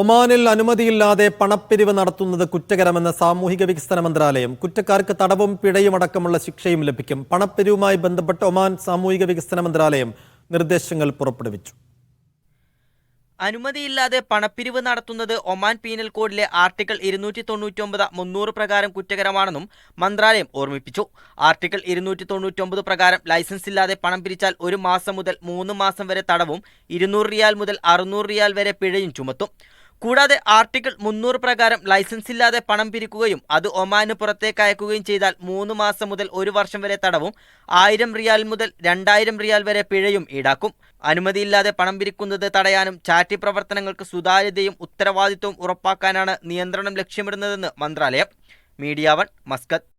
ഒമാനിൽ അനുമതിയില്ലാതെ പണപ്പിരിവ് നടത്തുന്നത് കുറ്റകരമെന്ന് സാമൂഹിക വികസന മന്ത്രാലയം കുറ്റക്കാർക്ക് തടവും പിഴയും അടക്കമുള്ള ശിക്ഷയും ലഭിക്കും. പണപ്പിരിവുമായി ബന്ധപ്പെട്ട് ഒമാൻ സാമൂഹിക വികസന മന്ത്രാലയം നിർദ്ദേശങ്ങൾ പുറപ്പെടുവിച്ചു. അനുമതിയില്ലാതെ പണപ്പിരിവ് നടത്തുന്നത് ഒമാൻ പീനൽ കോഡിലെ ആർട്ടിക്കിൾ ഇരുന്നൂറ്റി തൊണ്ണൂറ്റൊമ്പത് മുന്നൂറ് പ്രകാരം കുറ്റകരമാണെന്നും മന്ത്രാലയം ഓർമ്മിപ്പിച്ചു. ആർട്ടിക്കിൾ ഇരുന്നൂറ്റി തൊണ്ണൂറ്റൊമ്പത് പ്രകാരം ലൈസൻസ് ഇല്ലാതെ പണം പിരിച്ചാൽ ഒരു മാസം മുതൽ മൂന്ന് മാസം വരെ തടവും ഇരുന്നൂറ് റിയാൽ മുതൽ അറുന്നൂറ് റിയാൽ വരെ പിഴയും ചുമത്തും. കൂടാതെ ആർട്ടിക്കിൾ മുന്നൂറ് പ്രകാരം ലൈസൻസ് ഇല്ലാതെ പണം പിരിക്കുകയും അത് ഒമാന് പുറത്തേക്ക് അയക്കുകയും ചെയ്താൽ മൂന്ന് മാസം മുതൽ ഒരു വർഷം വരെ തടവും ആയിരം റിയാൽ മുതൽ രണ്ടായിരം റിയാൽ വരെ പിഴയും ഈടാക്കും. അനുമതിയില്ലാതെ പണം പിരിക്കുന്നത് തടയാനും ചാറ്റി പ്രവർത്തനങ്ങൾക്ക് സുതാര്യതയും ഉത്തരവാദിത്വവും ഉറപ്പാക്കാനാണ് നിയന്ത്രണം ലക്ഷ്യമിടുന്നതെന്ന് മന്ത്രാലയം. Media one Muscat.